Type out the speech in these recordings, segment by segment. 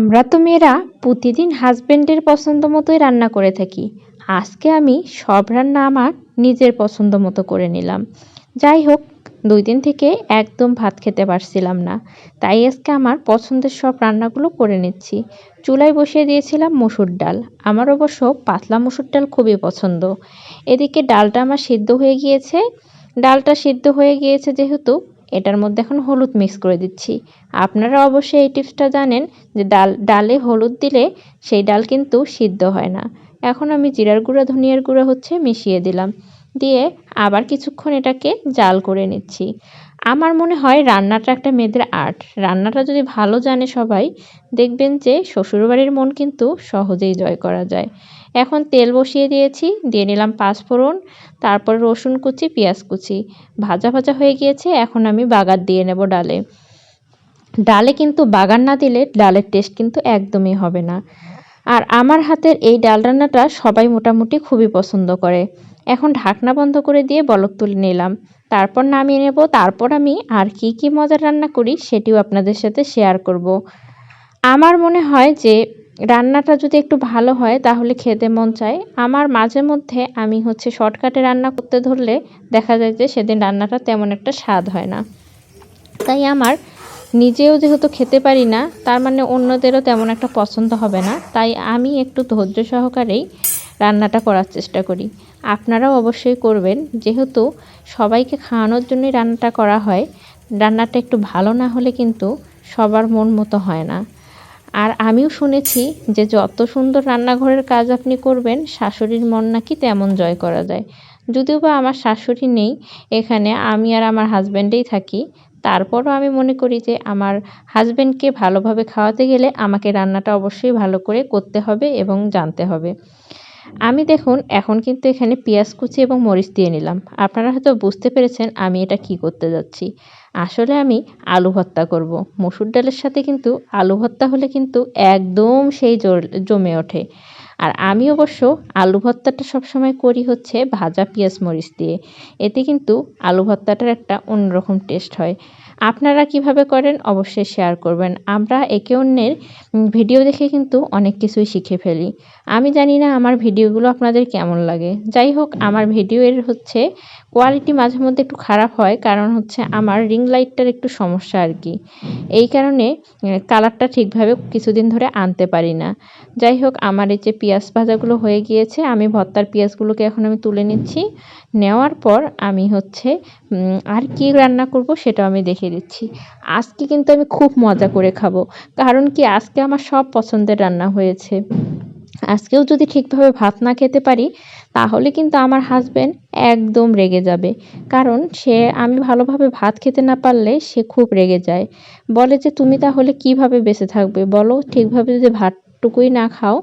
আমরা তো মেয়েরা প্রতিদিন হাজবেন্ডের পছন্দ মতোই রান্না করে থাকি। আজকে আমি সব রান্না আমার নিজের পছন্দ মতো করে নিলাম। যাই হোক, দুই দিন থেকে একদম ভাত খেতে পারছিলাম না। তাই আজকে আমার পছন্দের সব রান্নাগুলো করে নিচ্ছি। চুলায় বসিয়ে দিয়েছিলাম মসুর ডাল। আমার অবশ্য পাতলা মসুর ডাল খুবই পছন্দ। এদিকে ডালটা আমার সিদ্ধ হয়ে গিয়েছে। ডালটা সিদ্ধ হয়ে গিয়েছে যেহেতু এটার মধ্যে এখন হলুদ মিক্স করে দিচ্ছি। আপনারা অবশ্যই এই টিপসটা জানেন যে ডাল, ডালে হলুদ দিলে সেই ডাল কিন্তু সিদ্ধ হয় না। এখন আমি জিরার গুঁড়া, ধনিয়ার গুঁড়া হচ্ছে মিশিয়ে দিলাম। দিয়ে আবার কিছুক্ষণ এটাকে জাল করে নিচ্ছি। আমার মনে হয় রান্নাটা একটা মেয়েদের আর্ট। রান্নাটা যদি ভালো জানে সবাই, দেখবেন যে শ্বশুরবাড়ির মন কিন্তু সহজেই জয় করা যায়। এখন তেল বসিয়ে দিয়েছি, দিয়ে নিলাম পাঁচফোড়ন, তারপর রসুন কুচি, পেঁয়াজ কুচি। ভাজা ভাজা হয়ে গিয়েছে, এখন আমি বাগার দিয়ে নেব ডালে। ডালে কিন্তু বাগান না দিলে ডালের টেস্ট কিন্তু একদমই হবে না। আর আমার হাতের এই ডাল রান্নাটা সবাই মোটামুটি খুবই পছন্দ করে। এখন ঢাকনা বন্ধ করে দিয়ে বলক তুলে নিলাম। তারপর নামিয়ে নেব। তারপর আমি আর কি কি মজার রান্না করি সেটিও আপনাদের সাথে শেয়ার করব। আমার মনে হয় যে রান্নাটা যদি একটু ভালো হয় তাহলে খেতে মন চায়। আমার মাঝে মধ্যে আমি হচ্ছে শর্টকাটে রান্না করতে ধরলে দেখা যায় যে সেদিন রান্নাটা তেমন একটা স্বাদ হয় না। তাই আমার নিজেও যেহেতু খেতে পারি না, তার মানে অন্যদেরও তেমন একটা পছন্দ হবে না। তাই আমি একটু ধৈর্য সহকারেই রান্নাটা করার চেষ্টা করি। আপনারাও অবশ্যই করবেন। যেহেতু সবাইকে খাওয়ানোর জন্যই রান্নাটা করা হয়, রান্নাটা একটু ভালো না হলে কিন্তু সবার মন মতো হয় না। আর আমিও শুনেছি যে যত সুন্দর রান্নাঘরের কাজ আপনি করবেন, শাশুড়ির মন নাকি তেমন জয় করা যায়। যদিও বা আমার শাশুড়ি নেই, এখানে আমি আর আমার হাজব্যান্ডেই থাকি। তারপরও আমি মনে করি যে আমার হাজব্যান্ডকে ভালোভাবে খাওয়াতে গেলে আমাকে রান্নাটা অবশ্যই ভালো করে করতে হবে এবং জানতে হবে। আমি দেখুন, এখন কিন্তু এখানে পেঁয়াজ কুচি এবং মরিচ দিয়ে নিলাম। আপনারা হয়তো বুঝতে পেরেছেন আমি এটা কি করতে যাচ্ছি। আসলে আমি আলু ভর্তা করব। মসুর ডালের সাথে কিন্তু আলু ভর্তা হলে কিন্তু একদম সেই জমে ওঠে। আর আমি অবশ্য আলু ভর্তাটা সবসময় করি হচ্ছে ভাজা পেঁয়াজ মরিচ দিয়ে। এতে কিন্তু আলু ভর্তাটার একটা অন্যরকম টেস্ট হয়। আপনারা কীভাবে করেন অবশ্যই শেয়ার করবেন। আমরা একে অন্যের ভিডিও দেখে কিন্তু অনেক কিছুই শিখে ফেলি। আমি জানি না আমার ভিডিওগুলো আপনাদের কেমন লাগে। যাই হোক, আমার ভিডিওর হচ্ছে কোয়ালিটি মাঝে মধ্যে একটু খারাপ হয়, কারণ হচ্ছে আমার রিং লাইটটার একটু সমস্যা আর কি। এই কারণে কালারটা ঠিকভাবে কিছুদিন ধরে আনতে পারি না। যাই হোক, আমার এই যে পেঁয়াজ ভাজাগুলো হয়ে গিয়েছে, আমি ভর্তার পেঁয়াজগুলোকে এখন আমি তুলে নিচ্ছি। নেওয়ার পর আমি হচ্ছে আর কি রান্না করব সেটাও আমি দেখে দিচ্ছি। আজকে কিন্তু আমি খুব মজা করে খাব। কারণ কি, আজকে আমার সব পছন্দের রান্না হয়েছে। আজকেও যদি ঠিকভাবে ভাত না খেতে পারি, তাহলে কিন্তু আমার হাজব্যান্ড একদম রেগে যাবে। কারণ সে, আমি ভালোভাবে ভাত খেতে না পারলে সে খুব রেগে যায়। বলে যে, তুমি তাহলে কীভাবে বেঁচে থাকবে? বলো, ঠিকভাবে যদি ভাতটুকুই না খাও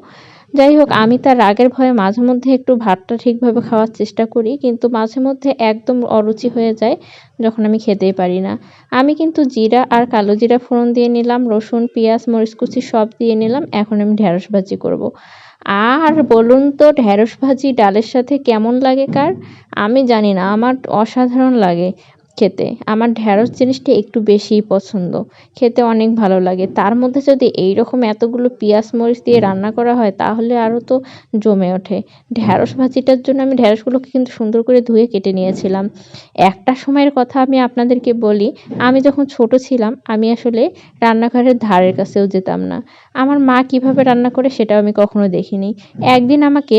যাই হোক আমি তার রাগের ভয়ে মাঝে মধ্যে একটু ভাতটা ঠিকভাবে খাওয়ার চেষ্টা করি, কিন্তু মাঝে মধ্যে একদম অরুচি হয়ে যায় যখন আমি খেতেই পারি না। আমি কিন্তু জিরা আর কালো জিরা ফোড়ন দিয়ে নিলাম, রসুন, পেঁয়াজ, মরিচ কুচি সব দিয়ে নিলাম, এখন আমি ঢ্যাঁড়স ভাজি করব। আর বলুন তো ঢ্যাঁড়স ভাজি ডালের সাথে কেমন লাগে কার? আমি জানি না, আমার অসাধারণ লাগে। খেতে। আমার ঢ্যাঁড়স জিনিসটা একটু বেশিই পছন্দ। খেতে অনেক ভালো লাগে। তার মধ্যে যদি এই রকম এতগুলো পেঁয়াজ মরিচ দিয়ে রান্না করা হয়, তাহলে আরও তো জমে ওঠে। ঢ্যাঁড়স ভাজিটার জন্য আমি ঢ্যাঁড়সগুলোকে কিন্তু সুন্দর করে ধুয়ে কেটে নিয়েছিলাম। একটা সময়ের কথা আমি আপনাদেরকে বলি, আমি যখন ছোট ছিলাম, আমি আসলে রান্নাঘরের ধারের কাছেও যেতাম না। আমার মা কীভাবে রান্না করে সেটাও আমি কখনো দেখিনি। একদিন আমাকে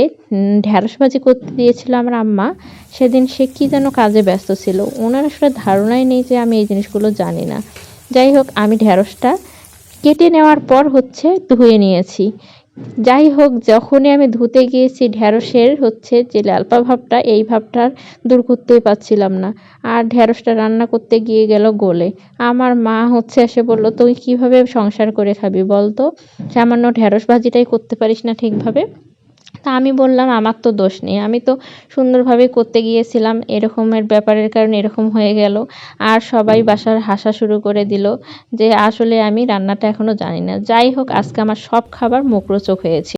ঢ্যাঁড়স ভাজি করতে দিয়েছিল আমার আম্মা। সেদিন সে কী যেন কাজে ব্যস্ত ছিল। ওনার আসলে ধারণাই নেই যে আমি এই জিনিসগুলো জানি না। যাই হোক, আমি ঢ্যাঁড়সটা কেটে নেওয়ার পর হচ্ছে ধুয়ে নিয়েছি। যাই হোক, যখনই আমি ধুতে গিয়েছি ঢ্যাঁড়সের হচ্ছে যে লালপা ভাবটা, এই ভাবটা দূর করতেই পারছিলাম না। আর ঢ্যাঁড়সটা রান্না করতে গিয়ে গেল গোলে। আমার মা হচ্ছে এসে বলল, তুই কীভাবে সংসার করে খাবি বলতো? সামান্য ঢ্যাঁড়স ভাজিটাই করতে পারিস না ঠিকভাবে? তা আমি বললাম আমার তো দোষ নেই। আমি তো সুন্দরভাবে করতে গিয়েছিলাম এরকমের ব্যাপারের কারণে এরকম হয়ে গেল। আর সবাই বাসার হাসা শুরু করে দিল যে আসলে আমি রান্নাটা এখনও জানি না। যাই হোক আজকে আমার সব খাবার মুখরোচক হয়েছে।